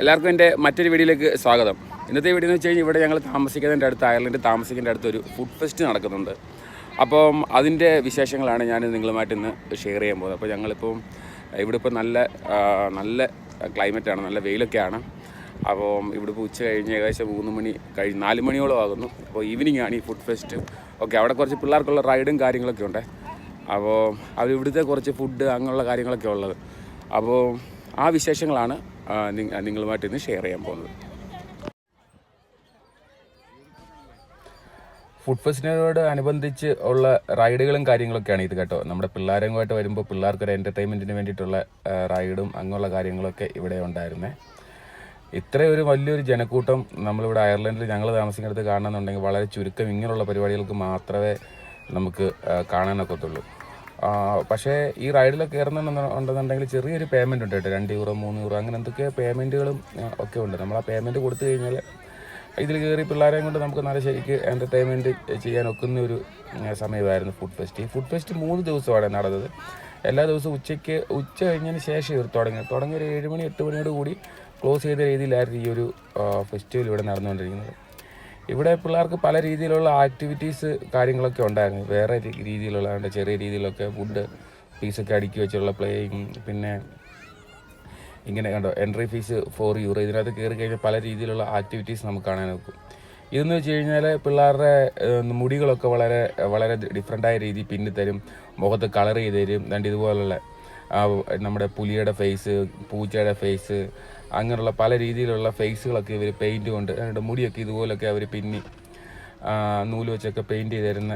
എല്ലാവർക്കും എന്റെ മറ്റൊരു വീഡിയോയിലേക്ക് സ്വാഗതം. ഇന്നത്തെ വീഡിയോ എന്ന് വെച്ച് കഴിഞ്ഞാൽ ഇവിടെ ഞങ്ങൾ താമസിക്കുന്നതിന്റെ അടുത്ത് അയർലൻഡ് താമസിക്കുന്നതിന്റെ അടുത്ത് ഒരു ഫുഡ് ഫെസ്റ്റ് നടക്കുന്നുണ്ട്. അപ്പം അതിന്റെ വിശേഷങ്ങളാണ് ഞാൻ നിങ്ങളുമായിട്ട് ഇന്ന് ഷെയർ ചെയ്യാൻ പോകുന്നത്. അപ്പോൾ ഞങ്ങളിപ്പം ഇവിടെ ഇപ്പോൾ നല്ല നല്ല ക്ലൈമറ്റാണ് നല്ല വെയിലൊക്കെയാണ് അപ്പം ഇവിടെ ഇപ്പോൾ ഉച്ച കഴിഞ്ഞ് ഏകദേശം മൂന്ന് മണി കഴിഞ്ഞ് നാല് മണിയോളം ആകുന്നു. അപ്പോൾ ഈവനിങ് ആണ് ഈ ഫുഡ് ഫെസ്റ്റ് ഓക്കെ അവിടെ കുറച്ച് പിള്ളേർക്കുള്ള റൈഡും കാര്യങ്ങളൊക്കെ ഉണ്ട്. അപ്പോൾ അവർ ഇവിടുത്തെ കുറച്ച് ഫുഡ് അങ്ങനെയുള്ള കാര്യങ്ങളൊക്കെ ഉള്ളത്. അപ്പോൾ ആ വിശേഷങ്ങളാണ് നിങ്ങളുമായിട്ട് ഇന്ന് ഷെയർ ചെയ്യാൻ പോകുന്നത്. ഫുഡ് ഫെസ്റ്റിനോട് അനുബന്ധിച്ച് ഉള്ള റൈഡുകളും കാര്യങ്ങളൊക്കെയാണ് ഇത് കേട്ടോ. നമ്മുടെ പിള്ളേരുമായിട്ട് വരുമ്പോൾ പിള്ളേർക്കൊരു എന്റർടൈൻമെന്റിന് വേണ്ടിയിട്ടുള്ള റൈഡും അങ്ങനെയുള്ള കാര്യങ്ങളൊക്കെ ഇവിടെ ഉണ്ടായിരുന്നേ. ഇത്രയും ഒരു വലിയൊരു ജനക്കൂട്ടം നമ്മളിവിടെ അയർലൻഡിൽ ഞങ്ങൾ താമസിക്കുന്നിടത്ത് കാണണമെന്നുണ്ടെങ്കിൽ വളരെ ചുരുക്കം ഇങ്ങനെയുള്ള പരിപാടികൾക്ക് മാത്രമേ നമുക്ക് കാണാനൊക്കത്തുള്ളൂ. പക്ഷേ ഈ റൈഡിൽ കയറുന്നുണ്ടെന്നുണ്ടെങ്കിൽ ചെറിയൊരു പേയ്മെന്റ് ഉണ്ട് കേട്ടോ. രണ്ട് യൂറോ മൂന്ന് യൂറോ അങ്ങനെ എന്തൊക്കെ പേയ്മെന്റുകളും ഒക്കെ ഉണ്ട്. നമ്മൾ ആ പേയ്മെന്റ് കൊടുത്തു കഴിഞ്ഞാൽ ഇതിൽ കയറി പിള്ളേരെയും കൊണ്ട് നമുക്ക് നല്ല ശരിക്ക് എന്റർടൈൻമെന്റ് ചെയ്യാൻ ഒക്കുന്ന ഒരു സമയമായിരുന്നു ഫുഡ് ഫെസ്റ്റ് ഈ ഫുഡ് ഫെസ്റ്റ് മൂന്ന് ദിവസമാണ് നടന്നത്. എല്ലാ ദിവസവും ഉച്ചയ്ക്ക് ഉച്ച കഴിഞ്ഞതിന് ശേഷം ഇവർ തുടങ്ങി. തുടങ്ങിയ ഒരു ഏഴ് മണി എട്ട് മണിയോട് കൂടി ക്ലോസ് ചെയ്ത രീതിയിലായിരുന്നു ഈ ഒരു ഫെസ്റ്റിവൽ ഇവിടെ നടന്നുകൊണ്ടിരിക്കുന്നത്. ഇവിടെ പിള്ളേർക്ക് പല രീതിയിലുള്ള ആക്ടിവിറ്റീസ് കാര്യങ്ങളൊക്കെ ഉണ്ടായിരുന്നു. വേറെ രീതിയിലുള്ള ചെറിയ രീതിയിലൊക്കെ ഫുഡ് പീസൊക്കെ അടുക്കി വെച്ചുള്ള പ്ലേയിങ് പിന്നെ ഇങ്ങനെ കണ്ടോ എൻട്രി ഫീസ് ഫോർ യൂറോ ഇതിനകത്ത് കയറി കഴിഞ്ഞാൽ പല രീതിയിലുള്ള ആക്ടിവിറ്റീസ് നമുക്ക് കാണാൻ നോക്കും ഇതെന്ന് വെച്ച് കഴിഞ്ഞാൽ പിള്ളേരുടെ മുടികളൊക്കെ വളരെ വളരെ ഡിഫറെന്റായ രീതി പിന്നി തരും മുഖത്ത് കളർ ചെയ്ത് തരും. രണ്ട് ഇതുപോലുള്ള നമ്മുടെ പുലിയുടെ ഫേസ് പൂച്ചയുടെ ഫേസ് അങ്ങനെയുള്ള പല രീതിയിലുള്ള ഫേസുകളൊക്കെ ഇവർ പെയിന്റ് കൊണ്ട് എന്നിട്ട് മുടിയൊക്കെ ഇതുപോലൊക്കെ അവർ പിന്നി നൂൽ വെച്ചൊക്കെ പെയിന്റ് ചെയ്ത് തരുന്ന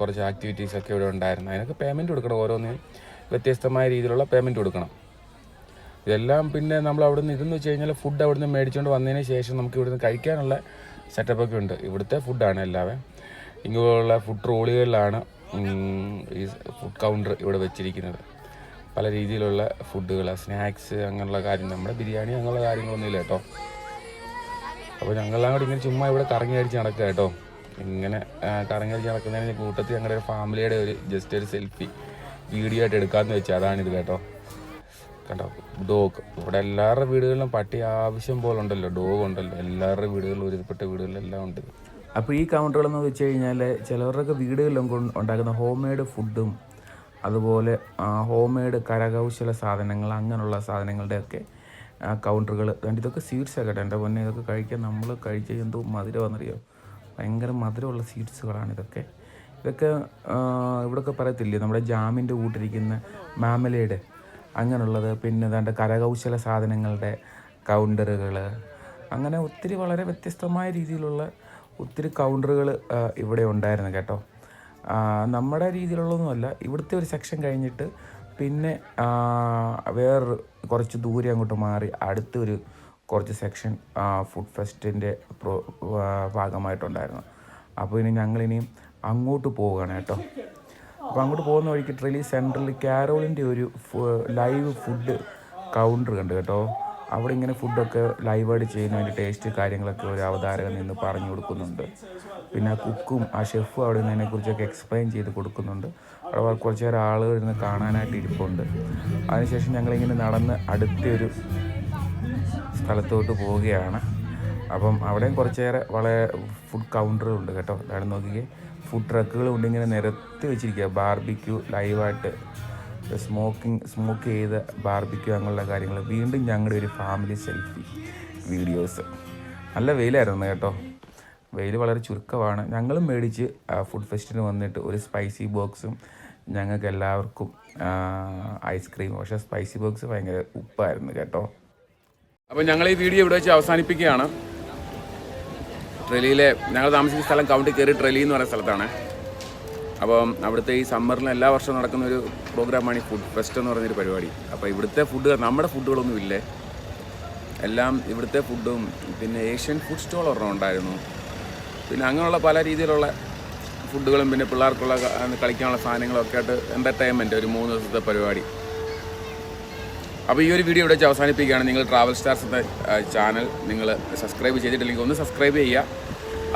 കുറച്ച് ആക്ടിവിറ്റീസൊക്കെ ഇവിടെ ഉണ്ടായിരുന്നു. അതിനൊക്കെ പേയ്മെന്റ് കൊടുക്കണം ഓരോന്നിനും. വ്യത്യസ്തമായ രീതിയിലുള്ള പേയ്മെന്റ് കൊടുക്കണം. ഇതെല്ലാം പിന്നെ നമ്മൾ അവിടെ നിന്ന് ഇതെന്ന് വെച്ച് കഴിഞ്ഞാൽ ഫുഡ് അവിടെ നിന്ന് മേടിച്ചുകൊണ്ട് വന്നതിന് ശേഷം നമുക്ക് ഇവിടുന്ന് കഴിക്കാനുള്ള സെറ്റപ്പൊക്കെ ഉണ്ട്. ഇവിടുത്തെ ഫുഡാണ് എല്ലാവേ. ഇങ്ങനെയുള്ള ഫുഡ് ട്രോളികളിലാണ് ഈ ഫുഡ് കൗണ്ടർ ഇവിടെ വെച്ചിരിക്കുന്നത്. പല രീതിയിലുള്ള ഫുഡുകൾ സ്നാക്സ് അങ്ങനെയുള്ള കാര്യം നമ്മുടെ ബിരിയാണി അങ്ങനെയുള്ള കാര്യങ്ങളൊന്നുമില്ല കേട്ടോ. അപ്പോൾ ഞങ്ങളെല്ലാം കൂടി ഇങ്ങനെ ചുമ്മാ ഇവിടെ കറങ്ങി അടിച്ച് നടക്കുക കേട്ടോ. ഇങ്ങനെ കറങ്ങി അടിച്ച് നടക്കുന്നതിന് കൂട്ടത്തിൽ ഞങ്ങളുടെ ഒരു ഫാമിലിയുടെ ഒരു ജസ്റ്റ് ഒരു സെൽഫി വീഡിയോ ആയിട്ട് എടുക്കാമെന്ന് വെച്ചാൽ അതാണിത് കേട്ടോ. കണ്ടോ ഡോഗ്. ഇവിടെ എല്ലാവരുടെ വീടുകളിലും പട്ടി ആവശ്യം പോലെ ഉണ്ടല്ലോ ഡോഗ് ഉണ്ടല്ലോ. എല്ലാവരുടെ വീടുകളിലും ഒരുപ്പെട്ട വീടുകളിലെല്ലാം ഉണ്ട് അപ്പോൾ ഈ കൗണ്ടറുകളെന്ന് വെച്ച് കഴിഞ്ഞാൽ ചിലവരുടെയൊക്കെ വീടുകളിലും ഉണ്ടാക്കുന്ന ഹോം മെയ്ഡ് ഫുഡും അതുപോലെ ഹോം മെയ്ഡ് കരകൗശല സാധനങ്ങൾ അങ്ങനെയുള്ള സാധനങ്ങളുടെയൊക്കെ കൗണ്ടറുകൾ ഇതൊക്കെ സ്വീറ്റ്സ് ഒക്കെ കേട്ടോ എന്റെ പൊന്നെ ഇതൊക്കെ കഴിക്കാൻ നമ്മൾ കഴിച്ച എന്തോ മധുരമാണെന്നറിയോ? ഭയങ്കര മധുരമുള്ള സ്വീറ്റ്സുകളാണ് ഇതൊക്കെ. ഇതൊക്കെ ഇവിടെയൊക്കെ പറയത്തില്ലേ നമ്മുടെ ജാമിന്റെ കൂട്ടിരിക്കുന്ന മാമലേഡ് അങ്ങനെയുള്ളത്. പിന്നെ ഏതാണ്ട് കരകൗശല സാധനങ്ങളുടെ കൗണ്ടറുകൾ അങ്ങനെ ഒത്തിരി വളരെ വ്യത്യസ്തമായ രീതിയിലുള്ള ഒത്തിരി കൗണ്ടറുകൾ ഇവിടെ ഉണ്ടായിരുന്നു കേട്ടോ. നമ്മുടെ രീതിയിലുള്ളതൊന്നുമല്ല. ഇവിടുത്തെ ഒരു സെക്ഷൻ കഴിഞ്ഞിട്ട് പിന്നെ വേറൊരു കുറച്ച് ദൂരെ അങ്ങോട്ട് മാറി അടുത്തൊരു കുറച്ച് സെക്ഷൻ ഫുഡ് ഫെസ്റ്റിന്റെ ഭാഗമായിട്ടുണ്ടായിരുന്നു. അപ്പോൾ ഇനി ഞങ്ങളിനിയും അങ്ങോട്ട് പോവുകയാണ് കേട്ടോ. അപ്പോൾ അങ്ങോട്ട് പോകുന്ന വഴിക്ക് ട്രെയിലി സെൻട്രലിൽ കാരോളിന്റെ ഒരു ലൈവ് ഫുഡ് കൗണ്ടർ കണ്ടു കേട്ടോ. അവിടെ ഇങ്ങനെ ഫുഡൊക്കെ ലൈവായിട്ട് ചെയ്യുന്നതിന്റെ ടേസ്റ്റ് കാര്യങ്ങളൊക്കെ ഒരു അവതാരകൻ നിന്ന് പറഞ്ഞു കൊടുക്കുന്നുണ്ട്. പിന്നെ ആ കുക്കും ആ ഷെഫും അവിടെ നിന്ന് അതിനെക്കുറിച്ചൊക്കെ എക്സ്പ്ലെയിൻ ചെയ്ത് കൊടുക്കുന്നുണ്ട്. അവിടെ കുറച്ച് നേരം ആളുകൾ ഇരുന്ന് കാണാനായിട്ട് ഇരിപ്പുണ്ട്. അതിനുശേഷം ഞങ്ങളിങ്ങനെ നടന്ന് അടുത്തൊരു സ്ഥലത്തോട്ട് പോവുകയാണ്. അപ്പം അവിടെയും കുറച്ചേറെ വളരെ ഫുഡ് കൗണ്ടറുകളുണ്ട് കേട്ടോ. അവിടെ നോക്കിക്കേ. ഫുഡ് ട്രക്കുകൾ ഉണ്ട് ഇങ്ങനെ നിരത്തി വെച്ചിരിക്കുക ബാർബിക്യൂ ലൈവായിട്ട് സ്മോക്കിംഗ് സ്മോക്ക് ചെയ്ത് ബാർബിക്യൂ അങ്ങനെയുള്ള കാര്യങ്ങൾ. വീണ്ടും ഞങ്ങളുടെ ഒരു ഫാമിലി സെൽഫി വീഡിയോസ് നല്ല വെയിലായിരുന്നു കേട്ടോ. വെയിൽ വളരെ ചുരുക്കമാണ്. ഞങ്ങളും മേടിച്ച് ഫുഡ് ഫെസ്റ്റിന് വന്നിട്ട് ഒരു സ്പൈസി ബോക്സും ഞങ്ങൾക്ക് എല്ലാവർക്കും ഐസ്ക്രീം പക്ഷേ സ്പൈസി ബോക്സ് ഭയങ്കര ഉപ്പായിരുന്നു കേട്ടോ. അപ്പോൾ ഞങ്ങൾ ഈ വീഡിയോ ഇവിടെ വെച്ച് അവസാനിപ്പിക്കുകയാണ്. ട്രെലിയിലെ ഞങ്ങൾ താമസിക്കുന്ന സ്ഥലം കൗണ്ടി കയറി ട്രെലി എന്ന് പറയുന്ന സ്ഥലത്താണ്. അപ്പം അവിടുത്തെ ഈ സമ്മറിൽ എല്ലാ വർഷവും നടക്കുന്ന ഒരു പ്രോഗ്രാമാണ് ഈ ഫുഡ് ഫെസ്റ്റ് എന്ന് പറയുന്നൊരു പരിപാടി. അപ്പോൾ ഇവിടുത്തെ ഫുഡ് നമ്മുടെ ഫുഡുകളൊന്നും ഇല്ലേ? എല്ലാം ഇവിടുത്തെ ഫുഡും പിന്നെ ഏഷ്യൻ ഫുഡ് സ്റ്റോൾ ഒരെണ്ണം ഉണ്ടായിരുന്നു. പിന്നെ അങ്ങനെയുള്ള പല രീതിയിലുള്ള ഫുഡുകളും പിന്നെ പിള്ളേർക്കുള്ള കളിക്കാനുള്ള സാധനങ്ങളൊക്കെ ആയിട്ട് എന്റർടൈൻമെന്റ് ഒരു മൂന്ന് ദിവസത്തെ പരിപാടി. അപ്പോൾ ഈ ഒരു വീഡിയോ ഇവിടെ വെച്ച് അവസാനിപ്പിക്കുകയാണ്. നിങ്ങൾ ട്രാവൽ സ്റ്റാർസ് എന്ന ചാനൽ നിങ്ങൾ സബ്സ്ക്രൈബ് ചെയ്തിട്ടില്ലെങ്കിൽ ഒന്ന് സബ്സ്ക്രൈബ് ചെയ്യുക.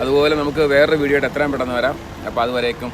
അതുപോലെ നമുക്ക് വേറൊരു വീഡിയോ ആയിട്ട് എത്രയും പെട്ടെന്ന് വരാം. അപ്പോൾ അതുവരേക്കും